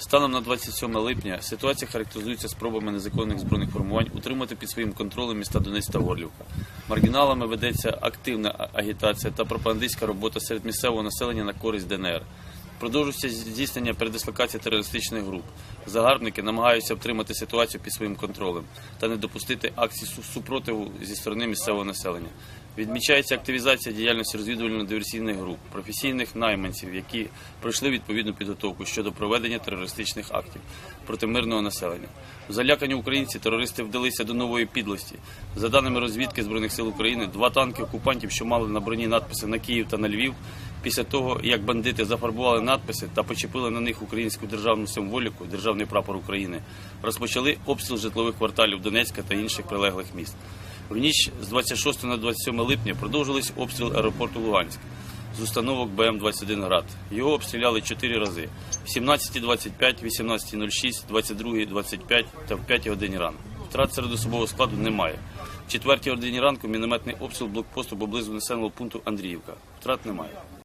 Станом на 27 липня ситуація характеризується спробами незаконних збройних формувань утримати під своїм контролем міста Донець та Горлівка. Маргіналами ведеться активна агітація та пропагандистська робота серед місцевого населення на користь ДНР. Продовжується здійснення передислокації терористичних груп. Загарбники намагаються втримати ситуацію під своїм контролем та не допустити акцій супротиву зі сторони місцевого населення. Відмічається активізація діяльності розвідувально-диверсійних груп, професійних найманців, які пройшли відповідну підготовку щодо проведення терористичних актів проти мирного населення. У заляканні українці терористи вдалися до нової підлості. За даними розвідки збройних сил України, два танки окупантів, що мали на броні надписи на Київ та на Львів, після того як бандити зафарбували надписи та почепили на них українську державну символіку, державний прапор України, розпочали обстріл житлових кварталів Донецька та інших прилеглих міст. В ніч з 26 на 27 липня продовжились обстріл аеропорту Луганськ з установок БМ-21 «Град». Його обстріляли чотири рази – в 17.25, 18.06, 22.25 та в 5 годині ранку. Втрат серед особового складу немає. В 4 годині ранку мінометний обстріл блокпосту поблизу населеного пункту Андріївка. Втрат немає.